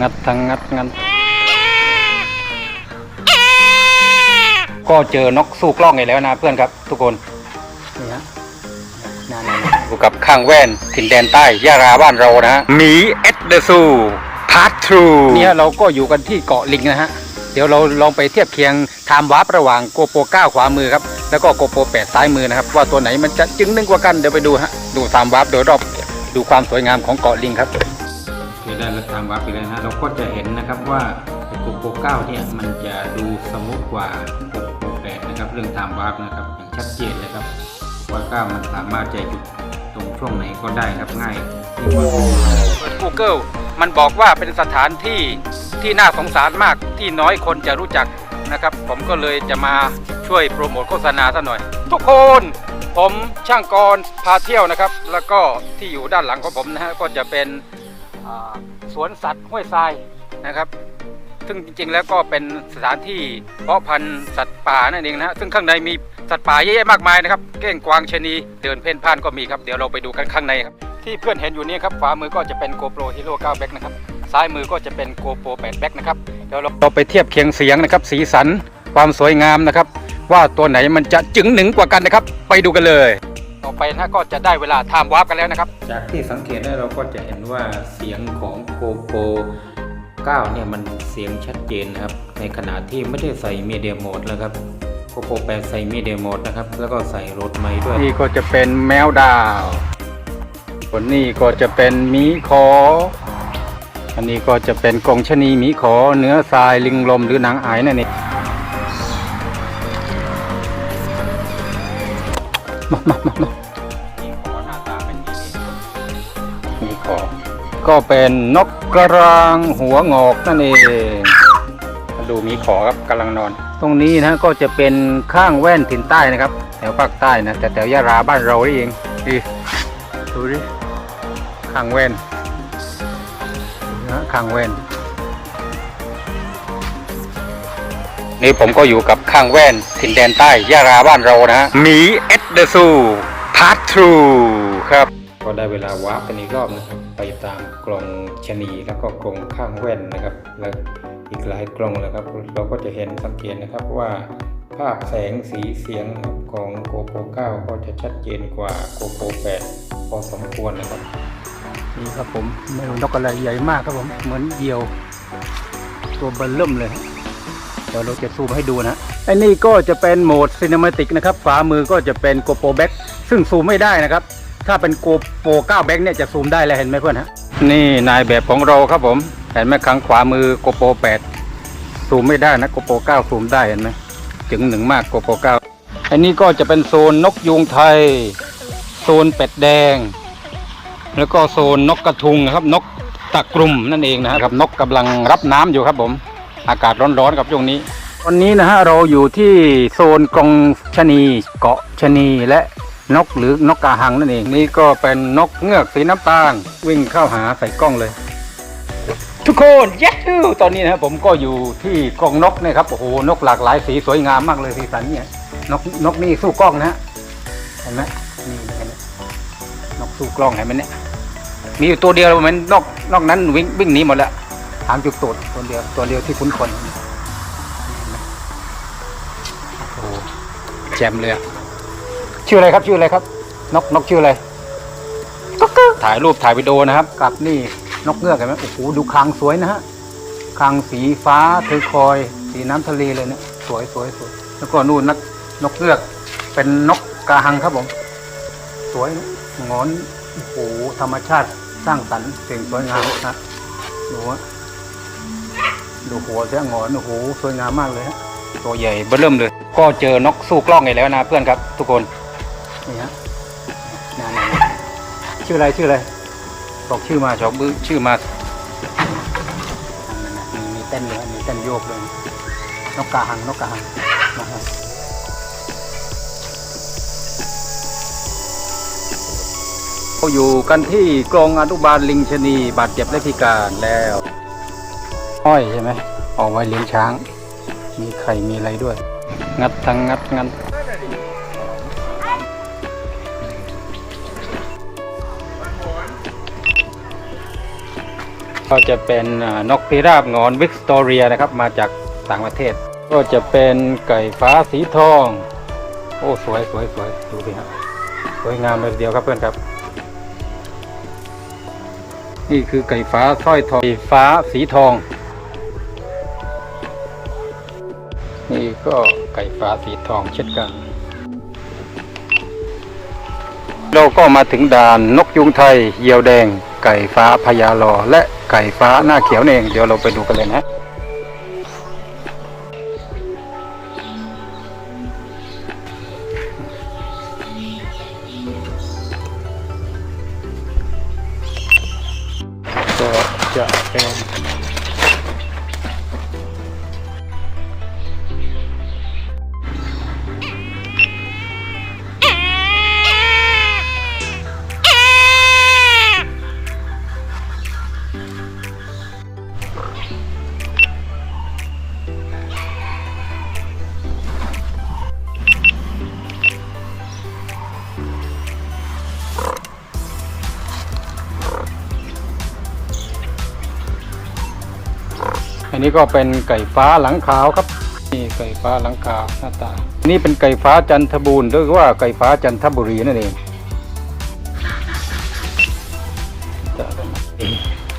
งัดทั้งงัดงัดก็เจอนกสู้กล้องอีกแล้วนะเพื่อนครับ ทุกคนนี่ฮะนั่นๆอยู่กับข้างแว่นถิ่นแดนใต้ยาราบ้านเรานะฮะหมีเอ็ดเดซูพาร์ททรูเนี่ยเราก็อยู่กันที่เกาะลิงนะฮะ เดี๋ยวเราลองไปเทียบเคียงไทม์วาร์ประหว่างโกโป9ขวามือครับ แล้วก็โกโป8ซ้ายมือนะครับ ว่าตัวไหนมันจะจึงนึงกว่ากันเดี๋ยวไปดูฮะ ดูไทม์วาร์โดยรอบดูความสวยงามของเกาะลิงครับ คือได้แล้วไทม์วาร์ปไปเลยนะเราก็จะเห็นนะครับว่าโกโป9เนี่ยมันจะดูสมูทกว่าโกโป8นะครับเรื่องไทม์วาร์ปนะครับอย่างชัดเจนเลยครับว่า9มันสามารถจะหยุดตรงช่วงไหนก็ได้ครับง่าย Google มันบอกว่าเป็นสถานที่ที่น่าสงสารมากที่น้อยคนจะรู้จักนะครับ ผมก็เลยจะมาช่วยโปรโมทโฆษณาซะหน่อย ทุกคนผมช่างกรพาเที่ยวนะครับ แล้วก็ที่อยู่ด้านหลังของผมนะฮะก็จะเป็น สวนสัตว์ห้วยทรายนะครับ ซึ่งจริงๆแล้วก็เป็นสถานที่เพาะพันธุ์สัตว์ป่านั่นเองนะฮะซึ่งข้างในมีสัตว์ป่าเยอะแยะมากมายนะครับเก้งกวางชะนีเดินเพ่นพ่านก็มีครับเดี๋ยวเราไปดูกันข้างในครับที่เพื่อนเห็นอยู่นี้ครับขวามือก็จะเป็น GoPro Hero 9 Back นะครับซ้ายมือก็จะเป็น GoPro 8 Back นะครับเดี๋ยวเราเราไปเทียบเคียงเสียงนะครับ สีสันความสวยงามนะครับ ว่าตัวไหนมันจะจึงหนึ่งกว่ากันนะครับ ไปดูกันเลย ต่อไปนะก็จะได้เวลาไทม์วาร์ปกันแล้วนะครับ จากที่สังเกตได้เราก็จะเห็นว่าเสียงของ GoPro 9เนี่ยมันเสียงชัดเจนนะครับ ในขณะที่ไม่ได้ใส่มีเดียโหมดแล้วครับ GoPro 8ใส่มีเดียโหมดนะครับ แล้วก็ใส่รถไม้ด้วย นี่ก็จะเป็นแมวดาวคนนี้ก็จะเป็นหมีขออันนี้ก็จะเป็นกรงชะนีหมีขอเนื้อทรายลิงลมหรือหนังอายนั่นเอง มามามามาหมีขอก็เป็นนกกระรางหัวงอกนั่นเองมาดูหมีขอครับกำลังนอน ตรงนี้นะก็จะเป็นข้างแว่นถิ่นใต้นะครับ แถวภาคใต้นะแต่แถวยะราบ้านเรานี่เองดีดูดิข้างแว่นนะข้างแว่น นี่ผมก็อยู่กับข้างแว่นถิ่นแดนใต้ยาราบ้านเรานะหมีเอ็ดเดซูพาร์ททรูครับ ก็ได้เวลาวาร์ปกันอีกรอบนะครับ ไปตามกล่องชะนีแล้วก็กล่องข้างแว่นนะครับ และอีกหลายกล่องเลยครับ เราก็จะเห็นสังเกตนะครับว่าภาพแสงสีเสียงนะครับของ GoPro 9ก็จะชัดเจนกว่า GoPro 8พอสมควรนะครับนี่ครับผมไม่รู้นกอะไรใหญ่มากครับผม เหมือนเหยี่ยว ตัวเบลเริ่มเลย เดี๋ยวเราจะซูมให้ดูนะไอ้นี่ก็จะเป็นโหมดซีนิมาติกนะครับฝามือก็จะเป็น GoPro Back ซึ่งซูมไม่ได้นะครับ ถ้าเป็น GoPro 9 Back เนี่ยจะซูมได้แล้วเห็นไหมเพื่อนฮะนี่นายแบบของเราครับผมเห็นไหมข้างขวามือ GoPro 8ซูมไม่ได้นะ GoPro 9ซูมได้เห็นไหมจึงหนึ่งมาก GoPro 9อันนี้ก็จะเป็นโซนนกยูงไทย โซนเป็ดแดง แล้วก็โซนนกกระทุงนะครับ นกตะกลุ่มนั่นเองนะครับ นกกำลังรับน้ำอยู่ครับผม อากาศร้อนๆกับช่วงนี้ วันนี้นะฮะเราอยู่ที่โซนกรงชะนีเกาะชะนีและนกหรือนกกาหังนั่นเองนี่ก็เป็นนกเงือกสีน้ำตาลวิ่งเข้าหาใส่กล้องเลย ทุกคนเย้ตอนนี้นะครับผมก็อยู่ที่กรงนกเนี่ยครับโอ้โหนกหลากหลายสีสวยงามมากเลยสีสันเนี่ยนกนกนี่สู้กล้องนะฮะเห็นไหมนี่เห็นไหมนกสู้กล้องเห็นไหมเนี่ยมีอยู่ตัวเดียวมันนอกนอกนั้นวิ่งวิ่งหนีหมดแล้วหางจุกตูดตัวเดียวตัวเดียวที่คุ้นคนโอ้โหแจมเลยอะชื่ออะไรครับชื่ออะไรครับ นกนกชื่ออะไรถ่ายรูปถ่ายวิดีโอนะครับกับนี่นกเงือกเห็นไหมโอ้โหดูคางสวยนะฮะคางสีฟ้าเทอร์คอยส์สีน้ำทะเลเลยเนี่ยสวยสวยสวยแล้วก็นู่นนักนกเงือก เป็นนกกาหังครับผม สวยนะงอนโอ้โหธรรมชาติสร้างสรรค์สิ่งสวยงามนะดูฮะ ดูหัวเสียงอนโอ้โหสวยงามมากเลยฮะตัวใหญ่เบิ่มเลย ก็เจอนกสู้กล้องอีกแล้วนะเพื่อนครับ ทุกคนนี่ฮะนั่นๆชื่ออะไรชื่ออะไรบอกชื่อมาชอบบื้อชื่อมานั่นๆมีมีเต้นเลยมีเต้นโยกเลยนกกาหังนกกาหังนะครับเราอยู่กันที่กรงอนุบาลลิงชะนีบาดเจ็บและพิการแล้ว อ้อยใช่ไหมออกไว้เลี้ยงช้าง มีไข่มีอะไรด้วย งัดทั้งงัดงัดก็จะเป็นนกพิราบงอนวิกตอเรียนะครับ มาจากต่างประเทศ ก็จะเป็นไก่ฟ้าสีทอง โอ้ สวยสวยสวยดูสิครับสวยงามเลยเดียวครับเพื่อนครับ นี่คือไก่ฟ้าสร้อยทองไก่ฟ้าสีทอง ก็ไก่ฟ้าสีทองเช่นกัน เราก็มาถึงด่านนกยุงไทยเหยี่ยวแดง ไก่ฟ้าพญาลอ และไก่ฟ้าหน้าเขียวเองเดี๋ยวเราไปดูกันเลยนะก็จะเป็น นนี้ก็เป็นไก่ฟ้าหลังขาวครับนี่ไก่ฟ้าหลังขาวหน้าตา นี่เป็นไก่ฟ้าจันทบูรณ์หรือว่าไก่ฟ้าจันทบุรีนั่นเอง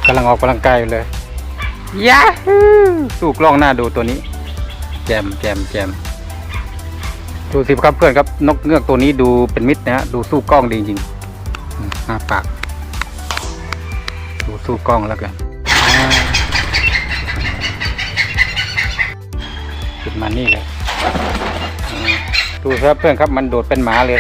กำลังออกกำลังกายอยู่เลยยาฮูสู้กล้องหน้าดูตัวนี้ แจมแจมแจมดูสิครับเพื่อนครับนกเงือกตัวนี้ดูเป็นมิตรนะฮะดูสู้กล้องดีจริงๆอืมหน้าปาก ดูสู้กล้องแล้วกัน ขึ้นมานี่เลยดูครับเพื่อนครับมันโดดเป็นหมาเลย